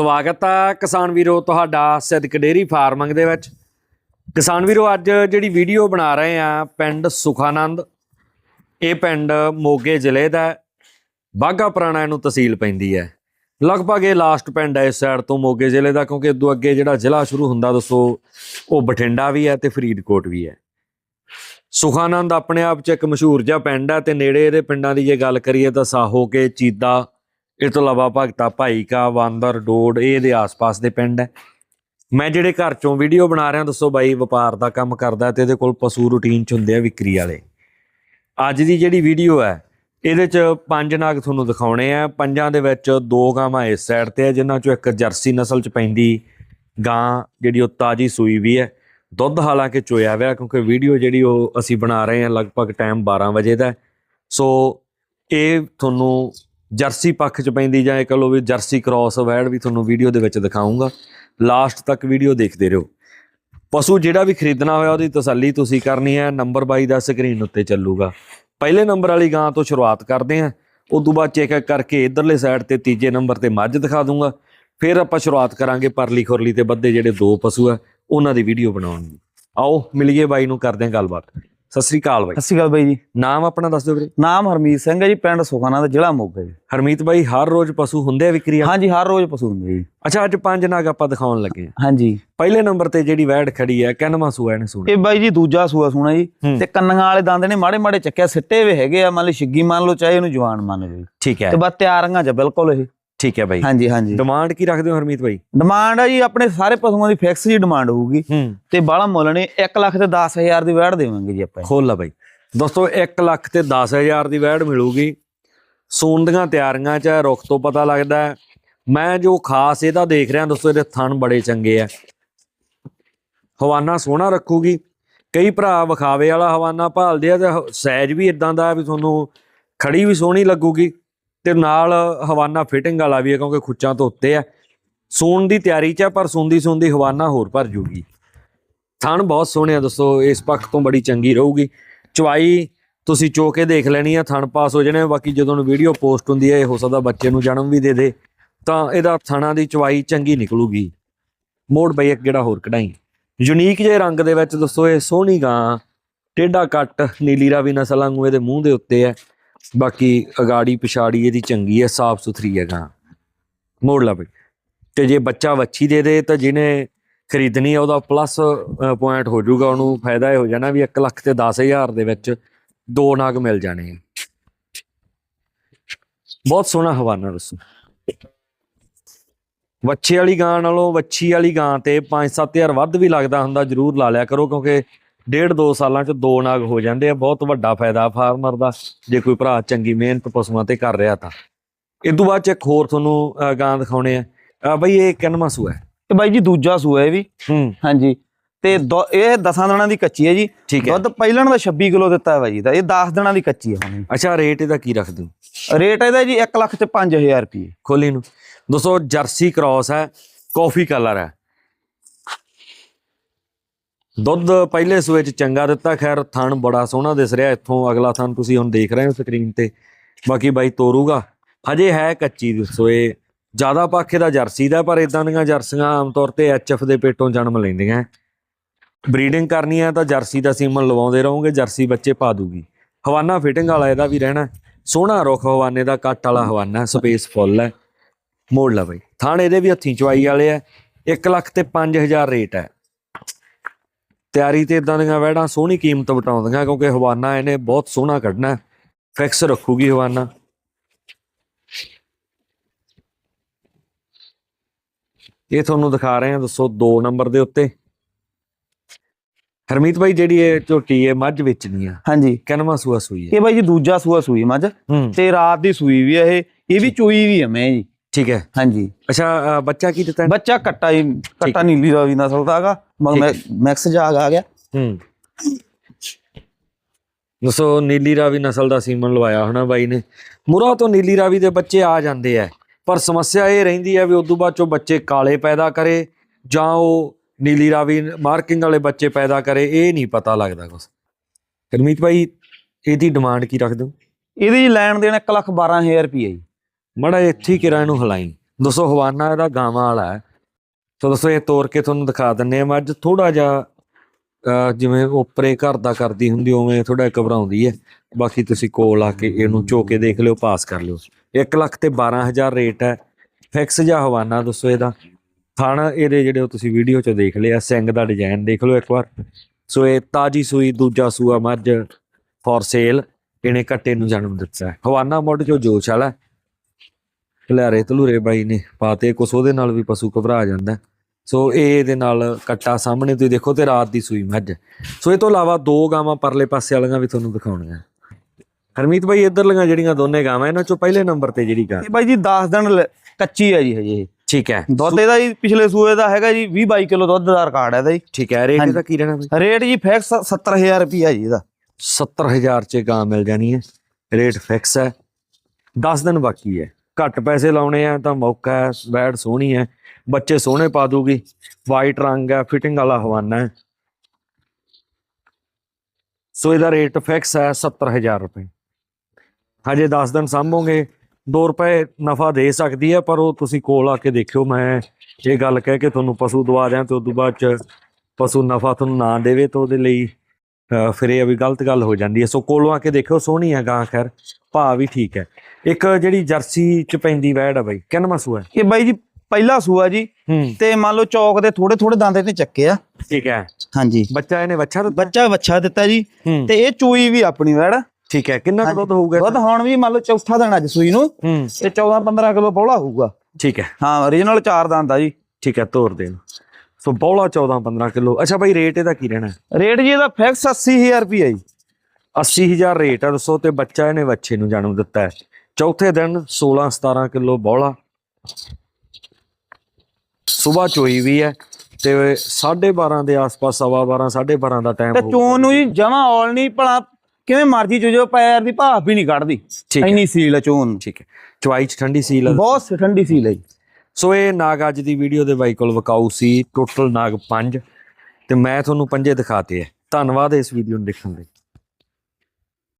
ਸਵਾਗਤ ਹੈ ਕਿਸਾਨ ਵੀਰੋ ਤੁਹਾਡਾ ਸਿੱਧਕ ਡੇਰੀ ਫਾਰਮਿੰਗ ਦੇ ਵਿੱਚ। ਕਿਸਾਨ ਵੀਰੋ, ਅੱਜ ਜਿਹੜੀ ਵੀਡੀਓ ਬਣਾ ਰਹੇ ਆ ਪਿੰਡ ਸੁਖਾਨੰਦ, ਇਹ ਪਿੰਡ ਮੋਗੇ ਜ਼ਿਲ੍ਹੇ ਦਾ ਹੈ। ਪੁਰਾਣਾ ਇਹਨੂੰ ਤਹਿਸੀਲ ਪੈਂਦੀ ਹੈ। ਲਗਭਗ ਇਹ ਲਾਸਟ ਪਿੰਡ ਹੈ ਇਸ ਸਾਈਡ ਤੋਂ ਮੋਗੇ ਜ਼ਿਲ੍ਹੇ ਦਾ, ਕਿਉਂਕਿ ਇਦੋਂ ਅੱਗੇ ਜਿਹੜਾ ਜ਼ਿਲ੍ਹਾ ਸ਼ੁਰੂ ਹੁੰਦਾ ਦੱਸੋ, ਉਹ ਬਠਿੰਡਾ ਵੀ ਹੈ ਤੇ ਫਰੀਦਕੋਟ ਵੀ ਹੈ। ਸੁਖਾਨੰਦ ਆਪਣੇ ਆਪ 'ਚ ਇੱਕ ਮਸ਼ਹੂਰ ਜਿਹਾ ਪਿੰਡ ਹੈ ਤੇ ਨੇੜੇ ਇਹਦੇ ਪਿੰਡਾਂ ਦੀ ਜੇ ਗੱਲ ਕਰੀਏ ਤਾਂ ਸਾਹੋ ਕੇ ਚੀਦਾ ਇਹ ਤੋਂ ਇਲਾਵਾ ਭਗਤਾ ਭਾਈਕਾ, ਵਾਂਦਰ ਡੋੜ ਇਹ ਇਹਦੇ ਆਸ-ਪਾਸ ਦੇ ਪਿੰਡ ਹੈ। ਮੈਂ ਜਿਹੜੇ ਘਰ ਚੋਂ ਵੀਡੀਓ ਬਣਾ ਰਿਹਾ, ਦੱਸੋ ਬਾਈ ਵਪਾਰ ਦਾ ਕੰਮ ਕਰਦਾ ਤੇ ਇਹਦੇ ਕੋਲ ਪਸ਼ੂ ਰੂਟੀਨ ਚ ਹੁੰਦੇ ਆ ਵਿਕਰੀ ਵਾਲੇ। ਅੱਜ ਦੀ ਜਿਹੜੀ ਵੀਡੀਓ ਹੈ, ਇਹਦੇ ਚ ਪੰਜ ਨਾਗ ਤੁਹਾਨੂੰ ਦਿਖਾਉਣੇ ਆ। ਪੰਜਾਂ ਦੇ ਵਿੱਚ ਦੋ ਗਾਵਾਂ ਇਸ ਸਾਈਡ ਤੇ ਆ, ਜਿਨ੍ਹਾਂ ਚੋਂ ਇੱਕ ਜਰਸੀ ਨਸਲ ਚ ਪੈਂਦੀ ਗਾਂ, ਜਿਹੜੀ ਉਹ ਤਾਜੀ ਸੂਈ ਵੀ ਹੈ। ਦੁੱਧ ਹਾਲਾਂਕਿ ਚੋਇਆ ਹੋਇਆ, ਕਿਉਂਕਿ ਵੀਡੀਓ ਜਿਹੜੀ ਉਹ ਅਸੀਂ ਬਣਾ ਰਹੇ ਹਾਂ ਲਗਭਗ ਟਾਈਮ 12 ਵਜੇ ਦਾ ਸੋ ਇਹ ਤੁਹਾਨੂੰ ਜਰਸੀ ਪੱਖ ਚ ਪੈਂਦੀ ਜਾਂ ਇਹ ਕਹ ਲਓ ਵੀ ਜਰਸੀ ਕ੍ਰਾਸ ਵੈੜ ਵੀ ਤੁਹਾਨੂੰ ਵੀਡੀਓ ਦੇ ਵਿੱਚ ਦਿਖਾਉਂਗਾ। ਲਾਸਟ ਤੱਕ ਵੀਡੀਓ ਦੇਖਦੇ ਰਹੋ। ਪਸ਼ੂ ਜਿਹੜਾ ਵੀ ਖਰੀਦਣਾ ਹੋਇਆ ਉਹਦੀ ਤਸੱਲੀ ਤੁਸੀਂ ਕਰਨੀ ਹੈ ਨੰਬਰ 22 ਦਾ ਸਕਰੀਨ ਉੱਤੇ ਚੱਲੂਗਾ। ਪਹਿਲੇ ਨੰਬਰ ਵਾਲੀ ਗਾਂ ਤੋਂ ਸ਼ੁਰੂਆਤ ਕਰਦੇ ਹਾਂ। ਉਸ ਤੋਂ ਬਾਅਦ ਚੈੱਕ ਕਰਕੇ ਇਧਰਲੇ ਸਾਈਡ ਤੇ ਤੀਜੇ ਨੰਬਰ ਤੇ ਮੱਝ ਦਿਖਾ ਦੂੰਗਾ। ਫਿਰ ਆਪਾਂ ਸ਼ੁਰੂਆਤ ਕਰਾਂਗੇ ਪਰਲੀ ਖੁਰਲੀ ਤੇ ਬੱਦੇ ਜਿਹੜੇ ਦੋ ਪਸ਼ੂ ਆ, ਉਹਨਾਂ ਦੀ ਵੀਡੀਓ ਬਣਾਉਣ ਦੀ। ਆਓ, ਮਿਲੀਏ ਬਾਈ ਨੂੰ ਕਰਦੇ ਹਾਂ ਗੱਲਬਾਤ। ਸਤਿ ਸ੍ਰੀ ਅਕਾਲ ਬਾਈ। ਸਤਿ ਸ਼੍ਰੀ ਅਕਾਲ ਬਾਈ ਜੀ। ਨਾਮ ਆਪਣਾ ਦੱਸ ਦਿਓ ਵੀਰੇ। ਨਾਮ ਹਰਮੀਤ ਸਿੰਘ ਹੈ ਜੀ ਪਿੰਡ ਸੁਖਾਨਾ ਦਾ ਜ਼ਿਲ੍ਹਾ ਮੋਗਾ ਜੀ। ਹਰਮੀਤ ਬਾਈ ਹਰ ਰੋਜ਼ ਪਸ਼ੂ ਹੁੰਦੇ ਆ ਵਿਕਰੀ ਹਾਂਜੀ ਹਰ ਰੋਜ਼ ਪਸ਼ੂ ਹੁੰਦੇ ਜੀ। ਅੱਛਾ ਅੱਜ ਪੰਜ ਨਾਗ ਆਪਾਂ ਦਿਖਾਉਣ ਲੱਗੇ ਆ ਹਾਂਜੀ। ਪਹਿਲੇ ਨੰਬਰ ਤੇ ਜਿਹੜੀ ਵੈੜ ਖੜੀ ਹੈ ਕਿੰਨਵਾਂ ਸੂਆ ਇਹਨੇ ਸੁਣਾ? ਇਹ ਬਾਈ ਜੀ ਦੂਜਾ ਸੂਆ ਸੁਣਾ ਜੀ। ਤੇ ਕੰਨਾਂ ਵਾਲੇ ਦੰਦ ਨੇ ਮਾੜੇ ਮਾੜੇ ਚੱਕਿਆ ਸਿੱਟੇ ਵੇ ਹੈਗੇ ਆ ਮੰਨ ਲਓ ਛਿੱਗੀ ਮੰਨ ਲਓ ਚਾਹੇ ਇਹਨੂੰ ਜਵਾਨ ਮੰਨ ਲਓ ਠੀਕ ਹੈ। ਤੇ ਬਸ ਤਿਆਰੀਆਂ ਚ ਬਿਲਕੁਲ ਇਹ। ਠੀਕ ਹੈ ਬਾਈ। ਹਾਂਜੀ ਹਾਂਜੀ। ਡਿਮਾਂਡ ਕੀ ਰੱਖਦੇ ਹੋ ਹਰਮੀਤ ਬਾਈ? ਡਿਮਾਂਡ ਆ ਜੀ ਆਪਣੇ ਸਾਰੇ ਪਸ਼ੂਆਂ ਦੀ ਫਿਕਸ ਜੀ ਡਿਮਾਂਡ ਹੋਊਗੀ। ਤੇ ਬਾਹਲਾ ਮੁੱਲ ਨੇ 1 ਲੱਖ ਤੇ 10000 ਦੀ ਵੈੜ ਦੇਵਾਂਗੇ ਜੀ ਆਪਾਂ। ਖੋਲ ਲਾ ਬਾਈ। ਦੋਸਤੋ 1 ਲੱਖ ਤੇ 10000 ਦੀ ਵੈੜ ਮਿਲੂਗੀ। ਸੂਣ ਦੀਆਂ ਤਿਆਰੀਆਂ ਚ ਰੁੱਖ ਤੋਂ ਪਤਾ ਲੱਗਦਾ। ਮੈਂ ਜੋ ਖਾਸ ਇਹਦਾ ਦੇਖ ਰਿਹਾ ਦੋਸਤੋ ਇਹਦੇ ਥਣ ਬੜੇ ਚੰਗੇ ਆ। ਹਵਾਨਾ ਸੋਹਣਾ ਰੱਖੂਗੀ। ਕਈ ਭਰਾ ਵਿਖਾਵੇ ਵਾਲਾ ਹਵਾਨਾ ਭਾਲਦੇ ਆ ਤੇ ਸਾਈਜ਼ ਵੀ ਇਦਾਂ ਦਾ ਵੀ ਤੁਹਾਨੂੰ ਖੜੀ ਵੀ ਸੋਹਣੀ ਲੱਗੂਗੀ। ਤੇ ਨਾਲ ਹਵਾਨਾ ਫਿਟਿੰਗ ਵਾਲਾ ਵੀ ਹੈ ਕਿਉਂਕਿ ਖੁੱਚਾਂ ਤੋਂ ਉੱਤੇ ਹੈ। ਸੂਣ ਦੀ ਤਿਆਰੀ ਚ ਹੈ, ਪਰ ਸੁੰਦੀ ਸੁੰਦੀ ਹਵਾਨਾ ਹੋਰ ਭਰ ਜੂਗੀ। ਥਣ ਬਹੁਤ ਸੋਹਣੇ ਆ ਦੋਸਤੋ, ਇਸ ਪੱਖ ਤੋਂ ਬੜੀ ਚੰਗੀ ਰਹੂਗੀ। ਚਵਾਈ ਤੁਸੀਂ ਚੋ ਕੇ ਦੇਖ ਲੈਣੀ ਆ, ਥਣ ਪਾਸ ਹੋ ਜਾਣੇ ਬਾਕੀ ਜਦੋਂ ਵੀਡੀਓ ਪੋਸਟ ਹੁੰਦੀ ਹੈ ਇਹ ਹੋ ਸਕਦਾ ਬੱਚੇ ਨੂੰ ਜਨਮ ਵੀ ਦੇ ਦੇ, ਤਾਂ ਇਹਦਾ ਥਣਾ ਦੀ ਚਵਾਈ ਚੰਗੀ ਨਿਕਲੂਗੀ। ਮੋੜ ਬਈ ਇੱਕ ਜਿਹੜਾ ਹੋਰ ਕਢਾਈ। ਯੂਨੀਕ ਜਿਹੇ ਰੰਗ ਦੇ ਵਿੱਚ ਦੋਸਤੋ, ਇਹ ਸੋਹਣੀ ਗਾਂ, ਟੇਢਾ ਕੱਟ, ਨੀਲੀ ਰਾਵੀ ਨਸਲ ਵਾਂਗੂ ਇਹਦੇ ਮੂੰਹ ਦੇ ਉੱਤੇ ਹੈ। ਬਾਕੀ ਅਗਾੜੀ ਪਿਛਾੜੀ ਇਹਦੀ ਚੰਗੀ ਹੈ, ਸਾਫ਼ ਸੁਥਰੀ ਹੈ ਗਾਂ। ਮੋੜ ਲਾ ਬਈ। ਤੇ ਜੇ ਬੱਚਾ ਵੱਛੀ ਦੇ ਦੇ ਤਾਂ ਜਿਹਨੇ ਖਰੀਦਣੀ ਆ, ਉਹਦਾ ਪਲੱਸ ਪੁਆਇੰਟ ਹੋ ਜਾਊਗਾ, ਉਹਨੂੰ ਫਾਇਦਾ ਇਹ ਹੋ ਜਾਣਾ ਵੀ 1 ਲੱਖ ਤੇ 10000 ਦੇ ਵਿੱਚ ਦੋ ਨਾਗ ਮਿਲ ਜਾਣੇ ਬਹੁਤ ਸੋਹਣਾ ਹਵਾਨਾ ਦੱਸੋ। ਵੱਛੇ ਵਾਲੀ ਗਾਂ ਨਾਲੋਂ ਵੱਛੀ ਵਾਲੀ ਗਾਂ ਤੇ 5-7000 ਵੱਧ ਵੀ ਲੱਗਦਾ ਹੁੰਦਾ, ਜਰੂਰ ਲਾ ਲਿਆ ਕਰੋ, ਕਿਉਂਕਿ ਡੇਢ ਦੋ ਸਾਲਾਂ ਚ ਦੋ ਨਾਗ ਹੋ ਜਾਂਦੇ ਆ ਬਹੁਤ ਵੱਡਾ ਫਾਇਦਾ ਫਾਰਮਰ ਦਾ ਜੇ ਕੋਈ ਭਰਾ ਚੰਗੀ ਮਿਹਨਤ ਪਸ਼ੂਆਂ ਤੇ ਕਰ ਰਿਹਾ ਤਾਂ। ਇਦੋਂ ਬਾਅਦ ਚ ਇੱਕ ਹੋਰ ਤੁਹਾਨੂੰ ਗਾਂ ਦਿਖਾਉਣੇ ਆ। ਬਈ ਇਹ ਕਿੰਨਵਾਂ ਸੂਆ ਹੈ? ਤੇ ਬਾਈ ਜੀ ਦੂਜਾ ਸੂਆ ਇਹ ਵੀ। ਹੂੰ। ਹਾਂਜੀ। ਤੇ ਇਹ 10 ਦਿਨਾਂ ਦੀ ਕੱਚੀ ਹੈ ਜੀ। ਦੁੱਧ ਪਹਿਲਣ ਦਾ 26 ਕਿਲੋ ਦਿੱਤਾ ਹੈ ਬਾਈ ਜੀ ਦਾ ਇਹ 10 ਦਿਨਾਂ ਦੀ ਕੱਚੀ ਹੈ ਹੁਣ ਅੱਛਾ ਰੇਟ ਇਹਦਾ ਕੀ ਰੱਖਦੇ ਹੋ? ਰੇਟ ਇਹਦਾ ਜੀ 1 ਲੱਖ ਤੇ 5000 ਰੁਪਏ ਖੋਲੀ ਨੂੰ। ਦੋਸਤੋ ਜਰਸੀ ਕ੍ਰਾਸ ਹੈ ਕਾਫੀ ਕਲਰ ਹੈ। ਦੁੱਧ ਪਹਿਲੇ ਸੂਏ ਚ ਚੰਗਾ ਦਿੱਤਾ। ਖੈਰ, ਥਣ ਬੜਾ ਸੋਹਣਾ ਦਿਸ ਰਿਹਾ ਇੱਥੋਂ ਅਗਲਾ ਥਣ ਤੁਸੀਂ ਹੁਣ ਦੇਖ ਰਹੇ ਹੋ ਸਕਰੀਨ ਤੇ। ਬਾਕੀ ਬਾਈ ਤੋਰੂਗਾ। ਹਜੇ ਹੈ ਕੱਚੀ ਸੋਏ। ਜ਼ਿਆਦਾ ਪਾਖੇ ਦਾ ਜਰਸੀ ਦਾ, ਪਰ ਇਦਾਂ ਦੀਆਂ ਜਰਸੀਆਂ ਆਮ ਤੌਰ ਤੇ ਐਚਐਫ ਦੇ ਪੇਟੋਂ ਜਨਮ ਲੈਂਦੀਆਂ। ਬਰੀਡਿੰਗ ਕਰਨੀ ਹੈ ਤਾਂ ਜਰਸੀ ਦਾ ਸੀਮਨ ਲਵਾਉਂਦੇ ਰਹੋਗੇ, ਜਰਸੀ ਬੱਚੇ ਪਾ ਦੂਗੀ। ਹਵਾਨਾ ਫਿਟਿੰਗ ਵਾਲਾ ਇਹਦਾ ਵੀ ਰਹਿਣਾ। ਸੋਹਣਾ ਰੁੱਖ ਹਵਾਨੇ ਦਾ, ਕੱਟ ਵਾਲਾ ਹਵਾਨਾ ਸਪੇਸ ਫੁੱਲ ਹੈ। ਮੋੜ ਲਾ ਬਈ। ਥਾਣ ਇਹਦੇ ਵੀ ਹੱਥੀਂ ਚਵਾਈ ਵਾਲੇ ਆ। 1 ਲੱਖ ਤੇ 5000 ਰੇਟ ਹੈ। ਤਿਆਰੀ ਤੇ ਇਦਾਂ ਦੀਆਂ ਵੈੜਾਂ ਸੋਹਣੀ ਕੀਮਤ ਵਟਾਉਂਦੀਆਂ ਕਿਉਂਕਿ ਹਵਾਨਾ ਇਹਨੇ ਬਹੁਤ ਸੋਹਣਾ ਕੱਢਣਾ ਫਿਕਸ ਰੱਖੂਗੀ ਹਵਾਨਾ। ਇਹ ਤੁਹਾਨੂੰ ਦਿਖਾ ਰਹੇ ਹਾਂ ਦੱਸੋ 2 ਨੰਬਰ ਦੇ ਉੱਤੇ। ਹਰਮੀਤ ਭਾਈ ਜਿਹੜੀ ਇਹ ਝੋਟੀ ਹੈ ਮੱਝ ਵੇਚਣੀ ਆ ਹਾਂਜੀ। ਕਿੰਨਵਾਂ ਸੂਆ ਸੂਈ ਹੈ ਇਹ ਬਾਈ ਜੀ ਦੂਜਾ ਸੂਆ ਸੂਈ ਮੱਝ ਹੂੰ। ਤੇ ਰਾਤ ਦੀ ਸੂਈ ਵੀ ਆ ਇਹ। ਇਹ ਵੀ ਚੋਈ ਵੀ ਆ ਮੈਂ ਜੀ। ਠੀਕ ਹੈ। ਹਾਂਜੀ। ਅੱਛਾ ਅ, ਬੱਚਾ ਕੀ ਦਿੱਤਾ? ਬੱਚਾ ਕੱਟਾ ਹੀ ਕੱਟਾ ਨੀਲੀ ਰਾਵੀ ਨਸਲ ਦਾ ਹੈਗਾ ਮਗਰ ਮੈਕਸ ਜਾਗ ਆ ਗਿਆ। ਹੂੰ। ਦੱਸੋ ਨੀਲੀ ਰਾਵੀ ਨਸਲ ਦਾ ਸੀਮਨ ਲਵਾਇਆ ਹੋਣਾ ਬਾਈ ਨੇ। ਮੁਰਾ ਤੋਂ ਨੀਲੀ ਰਾਵੀ ਦੇ ਬੱਚੇ ਆ ਜਾਂਦੇ ਆ ਪਰ ਸਮੱਸਿਆ ਇਹ ਰਹਿੰਦੀ ਹੈ ਵੀ ਉਦੋਂ ਬਾਅਦ ਚੋਂ ਬੱਚੇ ਕਾਲੇ ਪੈਦਾ ਕਰੇ ਜਾਂ ਉਹ ਨੀਲੀ ਰਾਵੀ ਮਾਰਕਿੰਗ ਵਾਲੇ ਬੱਚੇ ਪੈਦਾ ਕਰੇ ਇਹ ਨਹੀਂ ਪਤਾ ਲੱਗਦਾ ਕੁਛ। ਕਰਮੀਤ ਭਾਈ ਇਹਦੀ ਡਿਮਾਂਡ ਕੀ ਰੱਖਦੇ ਹੋ? ਇਹਦੀ ਲੈਣ ਦੇਣ 1 ਲੱਖ 12000 ਰੁਪਏ ਜੀ। ਮੜਾ ਇੱਥੇ ਹੀ ਕਿਰਾਂ ਨੂੰ ਹਲਾਈ। ਦੱਸੋ ਹਵਾਨਾ ਇਹਦਾ ਗਾਵਾਂ ਵਾਲਾ ਹੈ। ਸੋ ਦੱਸੋ ਇਹ ਤੋੜ ਕੇ ਤੁਹਾਨੂੰ ਦਿਖਾ ਦਿੰਨੇ ਆ ਮੱਝ ਥੋੜਾ ਜਿਹਾ ਜਿਵੇਂ ਉੱਪਰੇ ਘਰ ਦਾ ਕਰਦੀ ਹੁੰਦੀ, ਉਵੇਂ ਥੋੜਾ ਘਬਰਾਉਂਦੀ ਹੈ। ਬਾਕੀ ਤੁਸੀਂ ਕੋਲ ਆ ਕੇ ਇਹਨੂੰ ਚੋ ਕੇ ਦੇਖ ਲਿਓ, ਪਾਸ ਕਰ ਲਿਓ। 1 ਲੱਖ ਤੇ 12000 ਰੇਟ ਹੈ। ਫਿਕਸ ਜਾਂ ਹਵਾਨਾ ਦੱਸੋ ਇਹਦਾ। ਥਣ ਇਹਦੇ ਜਿਹੜੇ ਉਹ ਤੁਸੀਂ ਵੀਡੀਓ 'ਚ ਦੇਖ ਲਿਆ, ਸਿੰਘ ਦਾ ਡਿਜ਼ਾਈਨ ਦੇਖ ਲਓ ਇੱਕ ਵਾਰ। ਸੋ ਇਹ ਤਾਜੀ ਸੂਈ, ਦੂਜਾ ਸੂਆ ਮੱਝ ਫॉर ਸੇਲ ਇਹਨੇ ਕੱਟੇ ਨੂੰ ਜਨਮ ਦਿੱਤਾ ਹੈ। ਹਵਾਨਾ ਮੋਢ ਚੋਂ ਜੋਸ਼ ਵਾਲਾ ਖਿਲਾਰੇ ਤਲੂਰੇ ਬਾਈ ਨੇ ਪਾਤੇ ਕੁਛ ਉਹਦੇ ਨਾਲ ਵੀ ਪਸ਼ੂ ਘਬਰਾ ਜਾਂਦਾ। ਸੋ ਇਹ ਇਹਦੇ ਨਾਲ ਕੱਟਾ ਸਾਹਮਣੇ ਤੁਸੀਂ ਦੇਖੋ ਤੇ ਰਾਤ ਦੀ ਸੂਈ ਮੱਝ। ਸੋ ਇਹ ਤੋਂ ਇਲਾਵਾ ਦੋ ਗਾਵਾਂ ਪਰਲੇ ਪਾਸੇ ਵਾਲੀਆਂ ਵੀ ਤੁਹਾਨੂੰ ਦਿਖਾਉਣੀਆਂ। ਹਰਮੀਤ ਬਾਈ ਇੱਧਰਲੀਆਂ ਜਿਹੜੀਆਂ ਦੋਨੇ ਗਾਵਾਂ ਇਹਨਾਂ ਚੋਂ ਪਹਿਲੇ ਨੰਬਰ ਤੇ ਜਿਹੜੀ ਗਾਂ। ਇਹ ਬਾਈ ਜੀ 10 ਦਿਨ ਕੱਚੀ ਹੈ ਜੀ ਹਜੇ ਇਹ। ਠੀਕ ਹੈ। ਦੁੱਧ ਇਹਦਾ ਜੀ ਪਿਛਲੇ ਸੂਏ ਦਾ ਹੈਗਾ ਜੀ 20 22 ਕਿਲੋ ਦੁੱਧ ਦਾ ਰਿਕਾਰਡ ਹੈ ਇਹਦਾ ਜੀ। ਠੀਕ ਹੈ ਰੇਟ। ਇਹਦਾ ਕੀ ਰਹਿਣਾ ਬਾਈ? ਰੇਟ ਜੀ ਫਿਕਸ 70000 ਰੁਪਿਆ ਜੀ ਇਹਦਾ। 70000 ਚ ਗਾਂ ਮਿਲ ਜਾਣੀ ਹੈ। ਰੇਟ ਫਿਕਸ ਹੈ। 10 ਦਿਨ ਬਾਕੀ ਹੈ। ਘੱਟ ਪੈਸੇ ਲਾਉਣੇ ਆ, ਤਾਂ ਮੌਕਾ ਹੈ ਬੈਡ ਸੋਹਣੀ ਹੈ, ਬੱਚੇ ਸੋਹਣੇ ਪਾ ਦੂਗੀ ਵਾਈਟ ਰੰਗ ਹੈ ਫਿਟਿੰਗ ਵਾਲਾ ਹਵਾਨਾ ਹੈ। ਸੋ ਇਹਦਾ ਰੇਟ ਫਿਕਸ ਹੈ 70000 ਰੁਪਏ। ਹਜੇ 10 ਦਿਨ ਸਾਂਭੋਗੇ 2 ਰੁਪਏ ਨਫਾ ਦੇ ਸਕਦੀ ਹੈ, ਪਰ ਉਹ ਤੁਸੀਂ ਕੋਲ ਆ ਕੇ ਦੇਖਿਓ, ਮੈਂ ਇਹ ਗੱਲ ਕਹਿ ਕੇ ਤੁਹਾਨੂੰ ਪਸ਼ੂ ਦਵਾ ਦਿਆਂ ਤੇ ਤੋਂ ਬਾਅਦ ਚ ਪਸ਼ੂ ਨਫਾ ਤੁਹਾਨੂੰ ਨਾ ਦੇਵੇ ਤਾਂ ਉਹਦੇ ਲਈ ਫਿਰ ਇਹ ਵੀ ਗਲਤ ਗੱਲ ਹੋ ਜਾਂਦੀ ਹੈ। ਸੋ ਕੋਲੋਂ ਆ ਕੇ ਦੇਖਿਓ ਸੋਹਣੀ ਹੈ ਗਾਂ ਖੈਰ। ਭਾਅ ਵੀ ਠੀਕ ਹੈ। ਇੱਕ ਜਿਹੜੀ ਜਰਸੀ ਚ ਪੈਂਦੀ ਵੈੜ ਆ ਬਾਈ ਕਿੰਨਵਾਂ ਸੂਆ? ਇਹ ਬਾਈ ਜੀ ਪਹਿਲਾ ਸੂਆ ਜੀ। ਤੇ ਮੰਨ ਲਓ ਚੌਕ ਦੇ ਥੋੜੇ ਥੋੜੇ ਦੰਦ ਇਹਨੇ ਚੱਕੇ ਆ। ਠੀਕ ਹੈ। ਹਾਂਜੀ। ਬੱਚਾ ਇਹਨੇ ਵੱਛਾ ਦਿੱਤਾ? ਬੱਚਾ ਵੱਛਾ ਦਿੱਤਾ ਜੀ। ਤੇ ਇਹ ਚੂਈ ਵੀ ਆਪਣੀ ਵੈੜ ਠੀਕ ਹੈ ਕਿੰਨਾ ਕੁ ਦੁੱਧ ਹੋਊਗਾ? ਦੁੱਧ ਹੁਣ ਵੀ ਮੰਨ ਲਓ ਚੌਥਾ ਦਿਨ ਅੱਜ ਸੂਈ ਨੂੰ। ਤੇ 14 15 ਕਿਲੋ ਬੋਲਾ ਹੋਊਗਾ। ਠੀਕ ਹੈ। ਹਾਂ origignal ਚਾਰ ਦੰਦ ਆ ਜੀ। ਠੀਕ ਹੈ ਤੋਰ ਦੇਣ। ਸੋ ਬੌਲਾ 14 15 ਕਿਲੋ। ਅੱਛਾ ਬਾਈ ਰੇਟ ਇਹਦਾ ਕੀ ਰਹਿਣਾ? ਰੇਟ ਜੀ ਇਹਦਾ ਫਿਕਸ 80000 ਰੁਪਿਆ ਜੀ। 80000 ਰੇਟ ਹੈ ਦੱਸੋ ਤੇ ਬੱਚਾ ਇਹਨੇ ਵੱਛੇ ਨੂੰ ਜਨਮ ਦਿੱਤਾ ਹੈ। ਚੌਥੇ ਦਿਨ 16 17 ਕਿਲੋ ਬੌਲਾ। ਸਵੇਰ ਚੋਈ ਵੀ ਹੈ ਤੇ 12:30 ਦੇ ਆਸ-ਪਾਸ ਸਵਾ 12 12:30 ਦਾ ਟਾਈਮ ਤੇ ਚੋਣ ਨੂੰ ਜੀ ਜਮਾ ਔਲ ਨਹੀਂ ਭਲਾ ਕਿਵੇਂ ਮਰਜ਼ੀ ਚੋ ਪੈਰ ਦੀ ਭਾਫ ਵੀ ਨਹੀਂ ਕੱਢਦੀ। ਇੰਨੀ ਸੀਲ ਹੈ ਚੋਣ। ਠੀਕ ਹੈ। ਚਵਾਈ ਚ ਠੰਡੀ ਸੀਲ ਹੈ ਬਹੁਤ ਠੰਡੀ ਸੀਲ ਹੈ ਜੀ। ਸੋ ਇਹ ਨਾਗ ਅੱਜ ਦੀ ਵੀਡੀਓ ਦੇ ਬਾਈ ਕੋਲ ਵਿਕਾਊ ਸੀ ਟੋਟਲ ਨਾਗ 5 ਤੇ ਮੈਂ ਤੁਹਾਨੂੰ ਪੰਜੇ ਦਿਖਾਤੇ ਹੈ ਧੰਨਵਾਦ ਇਸ ਵੀਡੀਓ ਨੂੰ ਦੇਖਣ ਲਈ।